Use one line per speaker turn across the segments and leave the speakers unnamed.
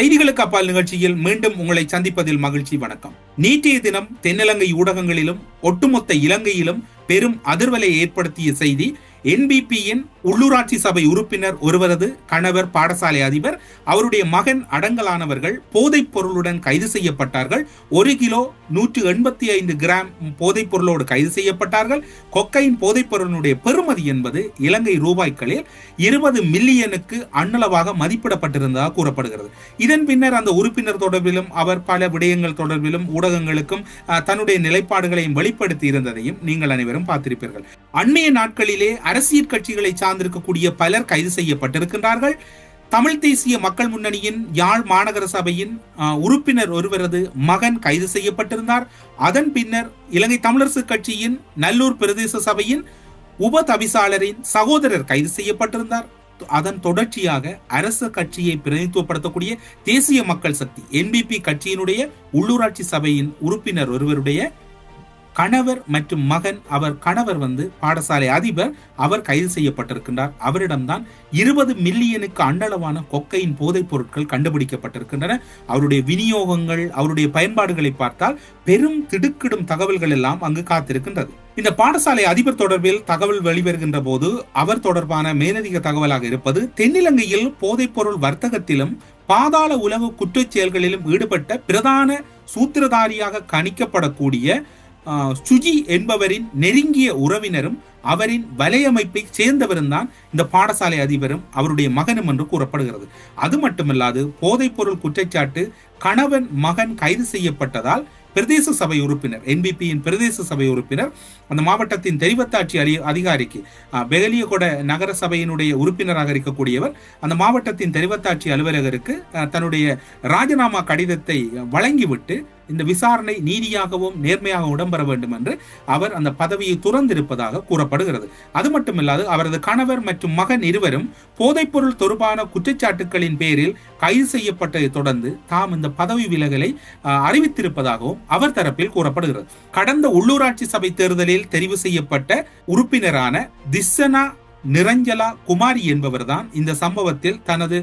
செய்திகளுக்கு அப்பால் நிகழ்ச்சியில் மீண்டும் உங்களை சந்திப்பதில் மகிழ்ச்சி வணக்கம். நேற்றைய தினம் தென்னிலங்கை ஊடகங்களிலும் ஒட்டுமொத்த இலங்கையிலும் பெரும் அதிர்வலை ஏற்படுத்திய செய்தி என்பிபியின் உள்ளூராட்சி சபை உறுப்பினர் ஒருவரது கணவர் பாடசாலை அதிபர் அவருடைய மகன் அடங்கலானவர்கள் போதைப் பொருளுடன் கைது செய்யப்பட்டார்கள். ஒரு கிலோ நூற்று எண்பத்தி ஐந்து கிராம் போதைப் பொருளோடு கைது செய்யப்பட்டார்கள். கொக்கையின் போதைப் பொருளினுடைய பெறுமதி என்பது இலங்கை ரூபாய்களில் இருபது மில்லியனுக்கு அன்னளவாக மதிப்பிடப்பட்டிருந்ததாக கூறப்படுகிறது. இதன் பின்னர் அந்த உறுப்பினர் தொடர்பிலும் அவர் பல விடயங்கள் தொடர்பிலும் ஊடகங்களுக்கும் அஹ், தன்னுடைய நிலைப்பாடுகளையும் வெளிப்படுத்தி இருந்ததையும் நீங்கள் அனைவரும் பார்த்திருப்பீர்கள். அண்மைய நாட்களிலே அரசியல் கட்சிகளை சார்ந்திருக்கக்கூடிய பலர் கைது செய்யப்பட்டிருக்கின்றார்கள். தமிழ் தேசிய மக்கள் முன்னணியின் யாழ் மாநகர சபையின் உறுப்பினர் ஒருவரது மகன் கைது செய்யப்பட்டிருந்தார். அதன் பின்னர் இலங்கை தமிழரசு கட்சியின் நல்லூர் பிரதேச சபையின் உப தவிசாளரின் சகோதரர் கைது செய்யப்பட்டிருந்தார். அதன் தொடர்ச்சியாக அரசு கட்சியை பிரதிநிதித்துவப்படுத்தக்கூடிய தேசிய மக்கள் சக்தி என்பிபி கட்சியினுடைய உள்ளூராட்சி சபையின் உறுப்பினர் ஒருவருடைய கணவர் மற்றும் மகன் அவர் கணவர் வந்து பாடசாலை அதிபர் அவர் கைது செய்யப்பட்டிருக்கின்றார். அவரிடம்தான் இருபது மில்லியனுக்கு அண்டளவான கொக்கையின் போதைப் பொருட்கள் கண்டுபிடிக்கப்பட்டிருக்கின்றன. அவருடைய விநியோகங்கள் அவருடைய பயன்பாடுகளை பார்த்தால் பெரும் திடுக்கிடும் தகவல்கள் எல்லாம் அங்கு காத்திருக்கின்றது. இந்த பாடசாலை அதிபர் தொடர்பில் தகவல் வெளிவருகின்ற போது அவர் தொடர்பான மேலதிக தகவலாக இருப்பது தென்னிலங்கையில் போதைப்பொருள் வர்த்தகத்திலும் பாதாள உலக குற்றச் செயல்களிலும் ஈடுபட்ட பிரதான சூத்திரதாரியாக கணிக்கப்படக்கூடிய சுஜி என்பவரின் நெருங்கிய உறவினரும் அவரின் வலையமைப்பை சேர்ந்தவரும் தான் இந்த பாடசாலை அதிபரும் அவருடைய மகனும் என்று கூறப்படுகிறது. அது மட்டுமல்லாது போதைப்பொருள் குற்றச்சாட்டு கணவன் மகன் கைது செய்யப்பட்டதால் பிரதேச சபை உறுப்பினர் என்பிபியின் பிரதேச சபை உறுப்பினர் அந்த மாவட்டத்தின் தெரிவத்தாட்சி அலி அதிகாரிக்கு பெகலியகொட நகர சபையினுடைய உறுப்பினராக இருக்கக்கூடியவர் அந்த மாவட்டத்தின் தெரிவத்தாட்சி அலுவலகருக்கு தன்னுடைய ராஜினாமா கடிதத்தை வழங்கிவிட்டு இந்த விசாரணை நீதியாகவும் நேர்மையாக இடம்பெற வேண்டும் என்று அவர் அந்த பதவியை துறந்திருப்பதாக கூறப்படுகிறது. அது மட்டுமில்லாது அவரது கணவர் மற்றும் மகன் இருவரும் போதைப்பொருள் தொடர்பான குற்றச்சாட்டுகளின் பேரில் கைது செய்யப்பட்டதை தொடர்ந்து தாம் இந்த பதவி விலகலை அறிவித்திருப்பதாகவும் அவர் தரப்பில் கூறப்படுகிறது. கடந்த உள்ளூராட்சி சபை தேர்தலில் தெரிவு செய்யப்பட்ட உறுப்பினரான திஸ்ஸனா நிரஞ்சலா குமாரி என்பவர்தான் இந்த சம்பவத்தில் தனது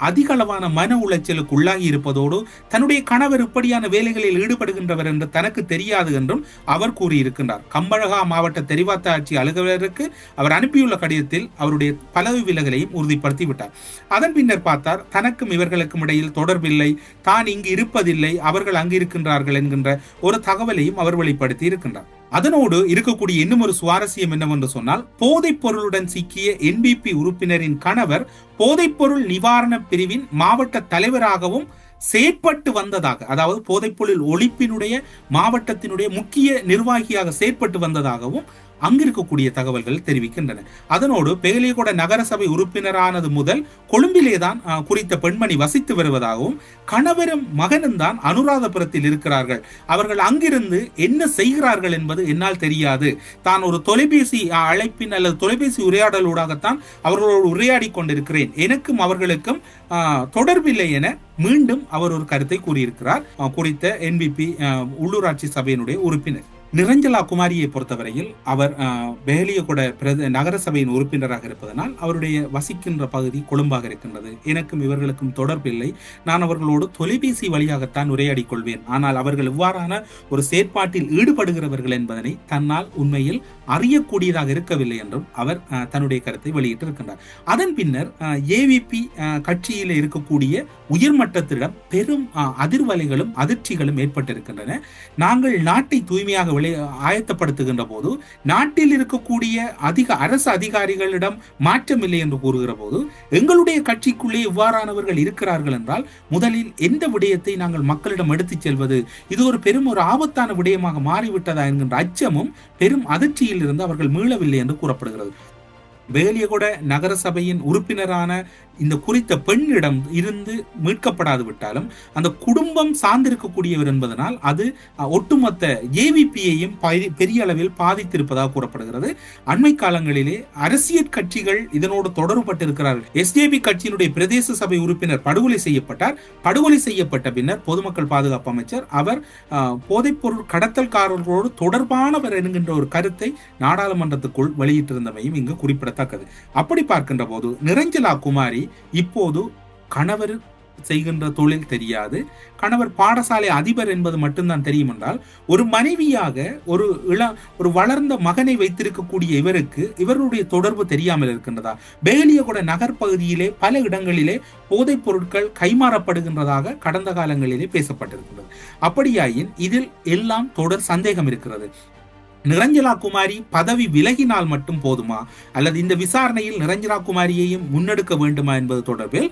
அதிகளவான மன உளைச்சலுக்கு உள்ளாகி இருப்பதோடு தன்னுடைய கணவர் இப்படியான வேலைகளில் ஈடுபடுகின்றவர் என்று தனக்கு தெரியாது என்றும் அவர் கூறியிருக்கின்றார். கம்பழகா மாவட்ட தெரிவாத்தாட்சி அலுவலருக்கு அவர் அனுப்பியுள்ள கடிதத்தில் அவருடைய பலவு விலகலையும் உறுதிப்படுத்தி விட்டார் அதன் பின்னர் பார்த்தார் தனக்கும் இவர்களுக்கும் இடையில் தொடர்பில்லை தான் இங்கு இருப்பதில்லை அவர்கள் அங்கு இருக்கின்றார்கள் என்கின்ற ஒரு தகவலையும் அவர் வெளிப்படுத்தி இருக்கின்றார் அதனோடு இருக்கக்கூடிய இன்னும் ஒரு சுவாரஸ்யம் என்னவென்று சொன்னால் போதைப் பொருளுடன் சிக்கிய என்பிபி உறுப்பினரின் கணவர் போதைப்பொருள் நிவாரண பிரிவின் மாவட்ட தலைவராகவும் செயற்பட்டு வந்ததாக அதாவது போதைப்பொருள் ஒழிப்பினுடைய மாவட்டத்தினுடைய முக்கிய நிர்வாகியாக செயற்பட்டு வந்ததாகவும் அங்கிருக்கக்கூடிய தகவல்கள் தெரிவிக்கின்றன. அதனோடு பெகலியகொட நகரசபை உறுப்பினரானது முதல் கொழும்பிலே தான் குறித்த பெண்மணி வசித்து வருவதாகவும் கணவரும் மகனும் தான் அனுராதபுரத்தில் இருக்கிறார்கள். அவர்கள் அங்கிருந்து என்ன செய்கிறார்கள் என்பது என்னால் தெரியாது. தான் ஒரு தொலைபேசி அழைப்பின் அல்லது தொலைபேசி உரையாடலூடாகத்தான் அவர்களோடு உரையாடி கொண்டிருக்கிறேன். எனக்கும் அவர்களுக்கும் தொடர்பில்லை என மீண்டும் அவர் ஒரு கருத்தை கூறியிருக்கிறார். குறித்த என்பிபி உள்ளூராட்சி சபையினுடைய உறுப்பினர். நிரஞ்சலா குமாரியை பொறுத்தவரையில் அவர் அஹ், பிரத உறுப்பினராக இருப்பதனால் அவருடைய வசிக்கின்ற பகுதி கொழும்பாக இருக்கின்றது. எனக்கும் இவர்களுக்கும் தொடர்பில்லை நான் அவர்களோடு தொலைபேசி வழியாகத்தான் உரையாடிக் கொள்வேன். ஆனால் அவர்கள் இவ்வாறான ஒரு செயற்பாட்டில் ஈடுபடுகிறவர்கள் என்பதனை தன்னால் உண்மையில் அறியக்கூடியதாக இருக்கவில்லை என்றும் அவர் தன்னுடைய கருத்தை வெளியிட்டிருக்கின்றார். அதன் பின்னர் ஏவிபி கட்சியில் இருக்கக்கூடிய உயர்மட்டத்திடம் பெரும் அதிர்வலைகளும் அதிர்ச்சிகளும் ஏற்பட்டிருக்கின்றன. நாங்கள் நாட்டை தூய்மையாக விளை ஆயத்தப்படுத்துகின்ற போது நாட்டில் இருக்கக்கூடிய அதிக அரசு அதிகாரிகளிடம் மாற்றமில்லை என்று கூறுகிற போது எங்களுடைய கட்சிக்குள்ளே இவ்வாறானவர்கள் இருக்கிறார்கள் என்றால் முதலில் எந்த விடயத்தை நாங்கள் மக்களிடம் எடுத்துச் செல்வது? இது ஒரு பெரும் ஒரு ஆபத்தான விடயமாக மாறிவிட்டதா என்கின்ற அச்சமும் பெரும் அதிர்ச்சியில் இருந்து அவர்கள் மீளவில்லை என்று கூறப்படுகிறது. வேலியகுட நகர சபையின் உறுப்பினரான இந்த குறித்த பெண்ணிடம் இருந்து மீட்கப்படாது விட்டாலும் அந்த குடும்பம் சார்ந்திருக்கக்கூடியவர் என்பதனால் அது ஒட்டுமொத்த ஏவிபியையும் பெரிய அளவில் பாதித்திருப்பதாக கூறப்படுகிறது. அண்மை காலங்களிலே அரசியல் கட்சிகள் இதனோடு தொடர்பட்டிருக்கிறார்கள் எஸ்ஜேபி கட்சியினுடைய பிரதேச சபை உறுப்பினர் படுகொலை செய்யப்பட்டார். படுகொலை செய்யப்பட்ட பின்னர் பொதுமக்கள் பாதுகாப்பு அமைச்சர் அவர் போதைப்பொருள் கடத்தல்காரர்களோடு தொடர்பானவர் என்கின்ற ஒரு கருத்தை நாடாளுமன்றத்துக்குள் வெளியிட்டிருந்தமையும் இங்கு குறிப்பிடத்தக்கது அப்படி பார்க்கின்ற போது நிரஞ்சலா குமாரி இப்போது கணவர் செய்கின்ற தொழில் தெரியாது. கணவர் பாடசாலை அதிபர் என்பது மட்டும்தான் தெரியும் என்றால் ஒரு மனைவியாக ஒரு இள ஒரு வளர்ந்த மகனை வைத்திருக்கக்கூடிய இவருக்கு இவருடைய தொடர்பு தெரியாமல் இருக்கின்றதா? பேலியகுட நகர்ப்பகுதியிலே பல இடங்களிலே போதைப் பொருட்கள் கைமாறப்படுகின்றதாக கடந்த காலங்களிலே பேசப்பட்டிருக்கிறது அப்படியாயின் இதில் எல்லாம் தொடர் சந்தேகம் இருக்கிறது. நிரஞ்சலா குமாரி பதவி விலகினால் மட்டும் போதுமா? அல்லது இந்த விசாரணையில் நிரஞ்சலா குமாரியையும் முன்னெடுக்க வேண்டுமா என்பது தொடர்பில்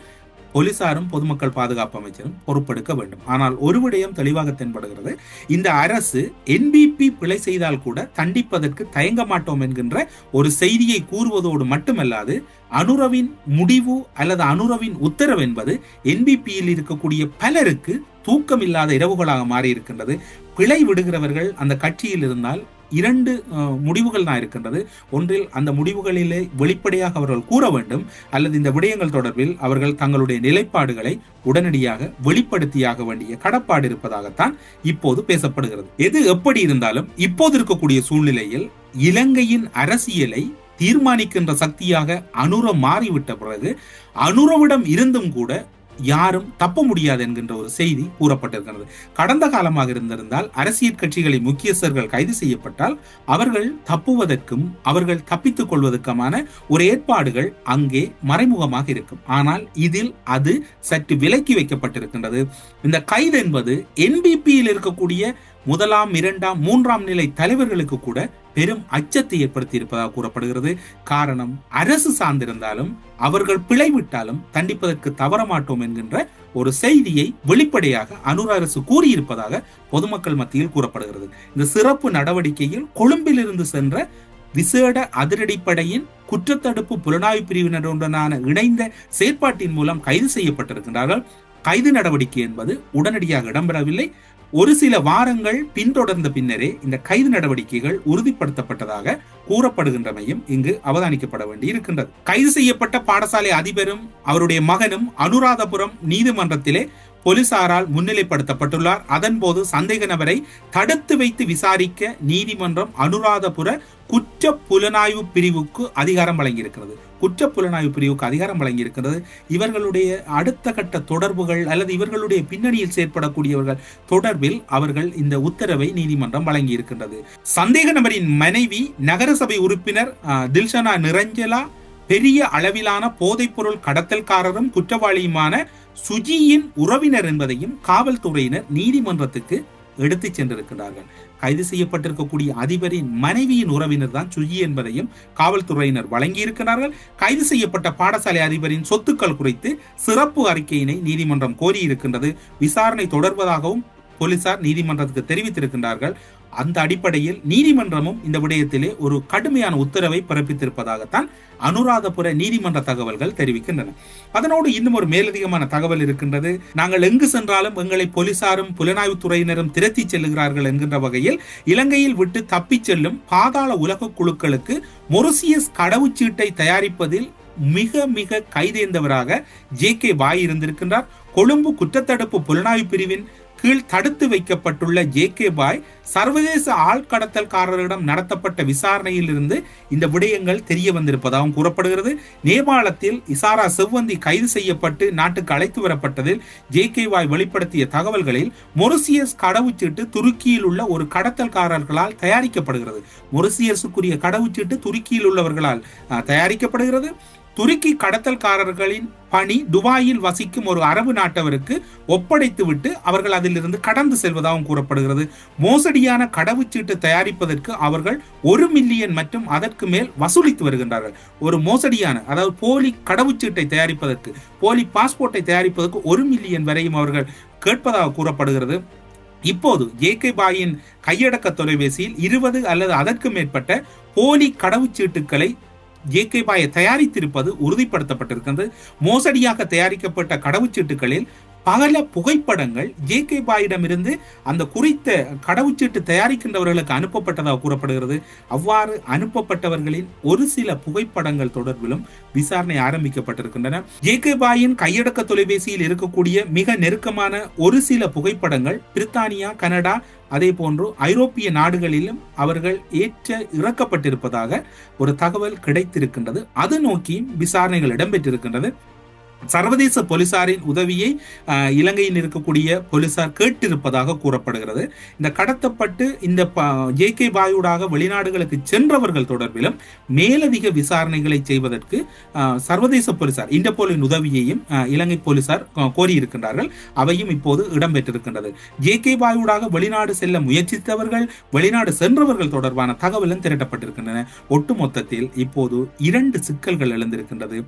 போலீசாரும் பொதுமக்கள் பாதுகாப்பு அமைச்சரும் பொறுப்பெடுக்க வேண்டும். ஆனால் ஒரு விடயம் தெளிவாக தென்படுகிறது. இந்த அரசு என்பிபி பிழை செய்தால் கூட தண்டிப்பதற்கு தயங்க மாட்டோம் என்கின்ற ஒரு செய்தியை கூறுவதோடு மட்டுமல்லாது அனுரவின் முடிவு அல்லது அனுரவின் உத்தரவு என்பது என்பிபியில் இருக்கக்கூடிய பலருக்கு தூக்கம் இல்லாத இரவுகளாக மாறி இருக்கின்றது பிழை விடுகிறவர்கள் அந்த கட்சியில் இருந்தால் இரண்டு முடிவுகள் தான் இருக்கின்றது. ஒன்றில் அந்த முடிவுகளிலே வெளிப்படையாக அவர்கள் கூற வேண்டும் அல்லது இந்த விடயங்கள் தொடர்பில் அவர்கள் தங்களுடைய நிலைப்பாடுகளை உடனடியாக வெளிப்படுத்தியாக வேண்டிய கடப்பாடு இருப்பதாகத்தான் இப்போது பேசப்படுகிறது. எது எப்படி இருந்தாலும் இப்போது இருக்கக்கூடிய சூழ்நிலையில் இலங்கையின் அரசியலை தீர்மானிக்கின்ற சக்தியாக அனுர மாறிவிட்ட பிறகு அனுரவிடம் இருந்தும் கூட யாரும் தப்ப முடியாது என்கின்ற ஒரு செய்தி கூறப்பட்டிருக்கிறது. கடந்த காலமாக இருந்திருந்தால் அரசியல் கட்சிகளின் முக்கியஸ்தர்கள் கைது செய்யப்பட்டால் அவர்கள் தப்புவதற்கும் அவர்கள் தப்பித்துக் கொள்வதற்குமான ஒரு ஏற்பாடுகள் அங்கே மறைமுகமாக இருக்கும். ஆனால் இதில் அது சற்று விலக்கி வைக்கப்பட்டிருக்கின்றது. இந்த கைது என்பது என்பிபியில் இருக்கக்கூடிய முதலாம் இரண்டாம் மூன்றாம் நிலை தலைவர்களுக்கு கூட பெரும் அச்சத்தை ஏற்படுத்தி இருப்பதாக கூறப்படுகிறது. காரணம் அரசு சார்ந்திருந்தாலும் அவர்கள் பிழைவிட்டாலும் தண்டிப்பதற்கு தவற மாட்டோம் என்கின்ற ஒரு செய்தியை வெளிப்படையாக அனுர அரசு கூறியிருப்பதாக பொதுமக்கள் மத்தியில் கூறப்படுகிறது. இந்த சிறப்பு நடவடிக்கையில் கொழும்பிலிருந்து சென்ற விசேட அதிரடிப்படையின் குற்றத்தடுப்பு புலனாய்வு பிரிவினருடனான இணைந்த செயற்பாட்டின் மூலம் கைது செய்யப்பட்டிருக்கின்றார்கள். கைது நடவடிக்கை என்பது உடனடியாக இடம்பெறவில்லை. ஒரு சில வாரங்கள் பின்தொடர்ந்த பின்னரே இந்த கைது நடவடிக்கைகள் உறுதிப்படுத்தப்பட்டதாக கூறப்படுகின்றமையும் இங்கு அவதானிக்கப்பட வேண்டி இருக்கின்றது கைது செய்யப்பட்ட பாடசாலை அதிபரும் அவருடைய மகனும் அனுராதபுரம் நீதிமன்றத்திலே போலீசாரால் முன்னிலைப்படுத்தப்பட்டுள்ளார். அதன்போது சந்தேக நபரை தடுத்து வைத்து விசாரிக்க நீதிமன்றம் அனுராதபுர குற்ற புலனாய்வு பிரிவுக்கு அதிகாரம் வழங்கியிருக்கிறது. குற்ற புலனாய்வு பிரிவுக்கு அதிகாரம் வழங்கியிருக்கிறது. இவர்களுடைய அடுத்த கட்ட தொடர்புகள் அல்லது இவர்களுடைய பின்னணியில் செயற்படக்கூடியவர்கள் தொடர்பில் அவர்கள் இந்த உத்தரவை நீதிமன்றம் வழங்கியிருக்கின்றது. சந்தேக நபரின் மனைவி நகரசபை உறுப்பினர் அஹ், தில்ஷனா நிரஞ்சலா பெரிய அளவிலான போதைப்பொருள் கடத்தல்காரரும் குற்றவாளியுமான சுஜியின் உறவினர் என்பதையும் காவல்துறையினர் நீதிமன்றத்துக்கு எடுத்துச் சென்றிருக்கிறார்கள் கைது செய்யப்பட்டிருக்கக்கூடிய அதிபரின் மனைவியின் உறவினர் தான் சுஜி என்பதையும் காவல்துறையினர் வழங்கியிருக்கிறார்கள் கைது செய்யப்பட்ட பாடசாலை அதிபரின் சொத்துக்கள் குறித்து சிறப்பு அறிக்கையினை நீதிமன்றம் கோரியிருக்கின்றது. விசாரணை தொடர்வதாகவும் போலீசார் நீதிமன்றத்துக்கு தெரிவித்திருக்கின்றார்கள். அந்த அடிப்படையில் நீதிமன்றமும் இந்த விடயத்திலே ஒரு கடுமையான உத்தரவை பிறப்பித்திருப்பதாகத்தான் அனுராதபுர நீதிமன்ற தகவல்கள் தெரிவிக்கின்றன. அதனோடு இன்னும் ஒரு மேலதிகமான தகவல் இருக்கின்றது. நாங்கள் எங்கு சென்றாலும் எங்களை போலீசாரும் புலனாய்வுத் துறையினரும் செல்லுகிறார்கள் என்கின்ற வகையில் இலங்கையில் விட்டு தப்பிச் செல்லும் பாதாள உலக குழுக்களுக்கு மொரிசியஸ் கடவுச்சீட்டை தயாரிப்பதில் மிக மிக கைதேர்ந்தவராக ஜே கே பாய் இருந்திருக்கின்றார். கொழும்பு குற்றத்தடுப்பு புலனாய்வு பிரிவின் கீழ் தடுத்து வைக்கப்பட்டுள்ள ஜே கே பாய் சர்வதேச ஆள்கடத்தல்காரரிடம் நடத்தப்பட்ட விசாரணையில் இருந்து இந்த விடயங்கள் தெரிய வந்திருப்பதாகவும் கூறப்படுகிறது. நேபாளத்தில் இசாரா செவ்வந்தி கைது செய்யப்பட்டு நாட்டுக்கு அழைத்து வரப்பட்டதில் ஜே கே வாய் வெளிப்படுத்திய தகவல்களில் மொரிசியஸ் கடவுச்சீட்டு துருக்கியில் உள்ள ஒரு கடத்தல்காரர்களால் தயாரிக்கப்படுகிறது. மொரிசியஸுக்குரிய கடவுச்சீட்டு துருக்கியில் உள்ளவர்களால் தயாரிக்கப்படுகிறது. துருக்கி கடத்தல்காரர்களின் பணி துபாயில் வசிக்கும் ஒரு அரபு நாட்டவருக்கு ஒப்படைத்துவிட்டு அவர்கள் அதிலிருந்து கடந்து செல்வதாகவும் கூறப்படுகிறது. மோசடியான கடவுச்சீட்டு தயாரிப்பதற்கு அவர்கள் ஒரு மில்லியன் மற்றும் அதற்கு மேல் வசூலித்து வருகின்றார்கள். ஒரு மோசடியான அதாவது போலி கடவுச்சீட்டை தயாரிப்பதற்கு போலி பாஸ்போர்ட்டை தயாரிப்பதற்கு ஒரு மில்லியன் வரையும் அவர்கள் கேட்பதாக கூறப்படுகிறது. இப்போது ஜேகே பாயின் கையடக்க தொலைபேசியில் இருபது அல்லது அதற்கு மேற்பட்ட போலி கடவுச்சீட்டுகளை ஜேகே பாயை தயாரித்திருப்பது உறுதிப்படுத்தப்பட்டிருக்கிறது மோசடியாக தயாரிக்கப்பட்ட கடவுச்சீட்டுகளில் பல புகைப்படங்கள் ஜே கே பாயிடமிருந்து அந்த குறித்த கடவுச்சீட்டு தயாரிக்கின்றவர்களுக்கு அனுப்பப்பட்டதாக கூறப்படுகிறது. அவ்வாறு அனுப்பப்பட்டவர்களின் ஒரு சில புகைப்படங்கள் தொடர்பிலும் விசாரணை ஆரம்பிக்கப்பட்டிருக்கின்றன. ஜே கே பாயின் கையடக்க தொலைபேசியில் இருக்கக்கூடிய மிக நெருக்கமான ஒரு சில புகைப்படங்கள் பிரித்தானியா கனடா அதே போன்று ஐரோப்பிய நாடுகளிலும் அவர்கள் ஏற்ற இறக்கப்பட்டிருப்பதாக ஒரு தகவல் கிடைத்திருக்கின்றது. அது நோக்கியும் விசாரணைகள் இடம்பெற்றிருக்கின்றது. சர்வதேச போலீசாரின் உதவியை இலங்கையில் இருக்கக்கூடிய போலீசார் கேட்டிருப்பதாக கூறப்படுகிறது. இந்த கடத்தப்பட்டு இந்த ஜே கே பாயூடாக வெளிநாடுகளுக்கு சென்றவர்கள் தொடர்பிலும் மேலதிக விசாரணைகளை செய்வதற்கு சர்வதேச போலீசார் இன்டர்போலின் உதவியையும் இலங்கை போலீசார் கோரியிருக்கின்றார்கள். அவையும் இப்போது இடம்பெற்றிருக்கின்றது. ஜே கே பாயூடாக வெளிநாடு செல்ல முயற்சித்தவர்கள் வெளிநாடு சென்றவர்கள் தொடர்பான தகவலும் திரட்டப்பட்டிருக்கின்றன. ஒட்டுமொத்தத்தில் இப்போது இரண்டு சிக்கல்கள் எழுந்திருக்கின்றது.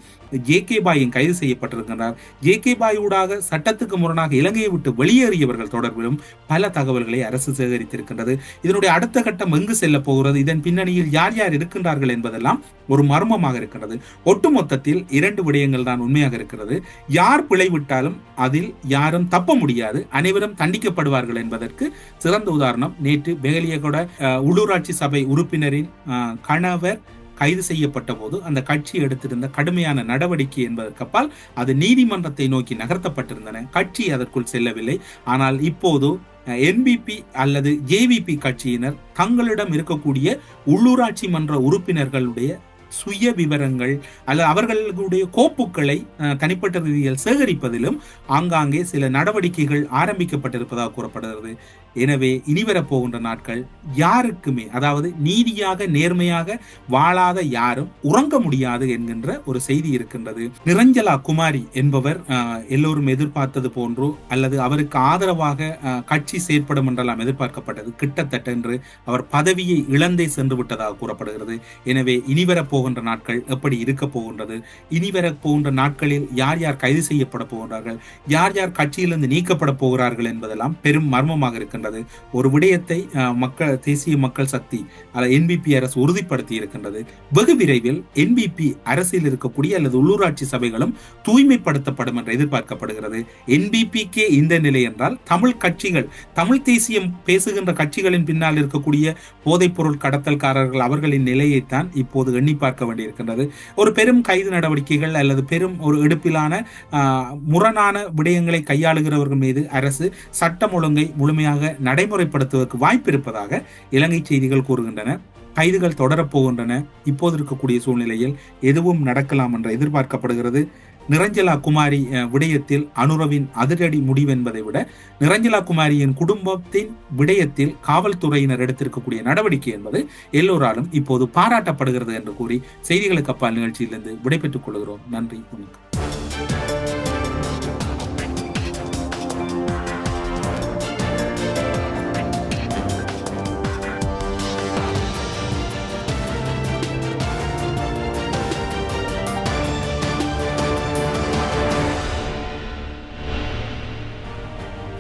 ஜே கே பாயின் கைது செய்ய செய்யப்பட்டிருக்கின்றார் ஜே கே பாயூடாக சட்டத்துக்கு முரணாக இலங்கையை விட்டு வெளியேறியவர்கள் தொடர்பிலும் பல தகவல்களை அரசு சேகரித்திருக்கின்றது. இதனுடைய அடுத்த கட்டம் எங்கு செல்ல போகிறது? இதன் பின்னணியில் யார் யார் இருக்கின்றார்கள் என்பதெல்லாம் ஒரு மர்மமாக இருக்கிறது ஒட்டுமொத்தத்தில் இரண்டு விடயங்கள் தான் உண்மையாக இருக்கிறது. யார் பிழைவிட்டாலும் அதில் யாரும் தப்ப முடியாது. அனைவரும் தண்டிக்கப்படுவார்கள் என்பதற்கு சிறந்த உதாரணம் நேற்று பெகலியகோட உள்ளூராட்சி சபை உறுப்பினரின் கணவர் கைது செய்யப்பட்ட போது அந்த கட்சி எடுத்திருந்த கடுமையான நடவடிக்கை என்பதற்கப்பால் அது நீதிமன்றத்தை நோக்கி நகர்த்தப்பட்டிருந்தன. கட்சி அதற்குள் செல்லவில்லை. ஆனால் இப்போது என்பிபி அல்லது ஜேவிபி கட்சியினர் தங்களிடம் இருக்கக்கூடிய உள்ளூராட்சி மன்ற உறுப்பினர்களுடைய சுய விவரங்கள் அல்லது அவர்களுடைய கோப்புகளை தனிப்பட்ட ரீதியில் சேகரிப்பதிலும் ஆங்காங்கே சில நடவடிக்கைகள் ஆரம்பிக்கப்பட்டிருப்பதாக கூறப்படுகிறது. எனவே இனிவரப் போகின்ற நாட்கள் யாருக்குமே அதாவது நீதியாக நேர்மையாக வாழாத யாரும் உறங்க முடியாது என்கின்ற ஒரு செய்தி இருக்கின்றது. நிரஞ்சலா குமாரி என்பவர் அஹ், எல்லோரும் எதிர்பார்த்தது போன்றோ அல்லது அவருக்கு ஆதரவாக கட்சி செயற்படும் என்றெல்லாம் எதிர்பார்க்கப்பட்டது. கிட்டத்தட்ட என்று அவர் பதவியை இழந்தே சென்று விட்டதாக கூறப்படுகிறது. எனவே இனிவரப் போகின்ற நாட்கள் எப்படி இருக்க போகின்றது? இனிவரப் போகின்ற நாட்களில் யார் யார் கைது செய்யப்பட போகின்றார்கள்? யார் யார் கட்சியிலிருந்து நீக்கப்பட போகிறார்கள் என்பதெல்லாம் பெரும் மர்மமாக இருக்கின்றது. இருக்கின்றது. ஒரு விடயத்தை மக்கள் தேசிய மக்கள் சக்தி அல்லது என்பிபி அரசு உறுதிப்படுத்தி இருக்கின்றது. வெகு விரைவில் என்பிபி அரசில் இருக்கக்கூடிய அல்லது உள்ளூராட்சி சபைகளும் தூய்மைப்படுத்தப்படும் என்று எதிர்பார்க்கப்படுகிறது. என்பிபிக்கே இந்த நிலை என்றால் தமிழ் கட்சிகள் தமிழ் தேசியம் பேசுகின்ற கட்சிகளின் பின்னால் இருக்கக்கூடிய போதைப்பொருள் கடத்தல்காரர்கள் அவர்களின் நிலையைத்தான் இப்போது எண்ணி பார்க்க வேண்டியிருக்கின்றது. ஒரு பெரும் கைது நடவடிக்கைகள் அல்லது பெரும் ஒரு எடுப்பிலான முரணான விடயங்களை கையாளுகிறவர்கள் மீது அரசு சட்டம் ஒழுங்கை முழுமையாக நடைமுறைப்படுத்துவதற்கு வாய்ப்பு இருப்பதாக இலங்கை செய்திகள் கூறுகின்றன. கைதுகள் தொடரப்போகின்றன இப்போது இருக்கக்கூடிய சூழ்நிலையில் எதுவும் நடக்கலாம் என்று எதிர்பார்க்கப்படுகிறது. நிரஞ்சலா குமாரி விடயத்தில் அனுரவின் அதிரடி முடிவு என்பதை விட நிரஞ்சலா குமாரியின் குடும்பத்தின் விடயத்தில் காவல்துறையினர் எடுத்திருக்கக்கூடிய நடவடிக்கை என்பது எல்லோராலும் இப்போது பாராட்டப்படுகிறது என்று கூறி செய்திகளுக்கு அப்பால் நிகழ்ச்சியிலிருந்து விடைபெற்றுக் கொள்கிறோம். நன்றி வணக்கம்.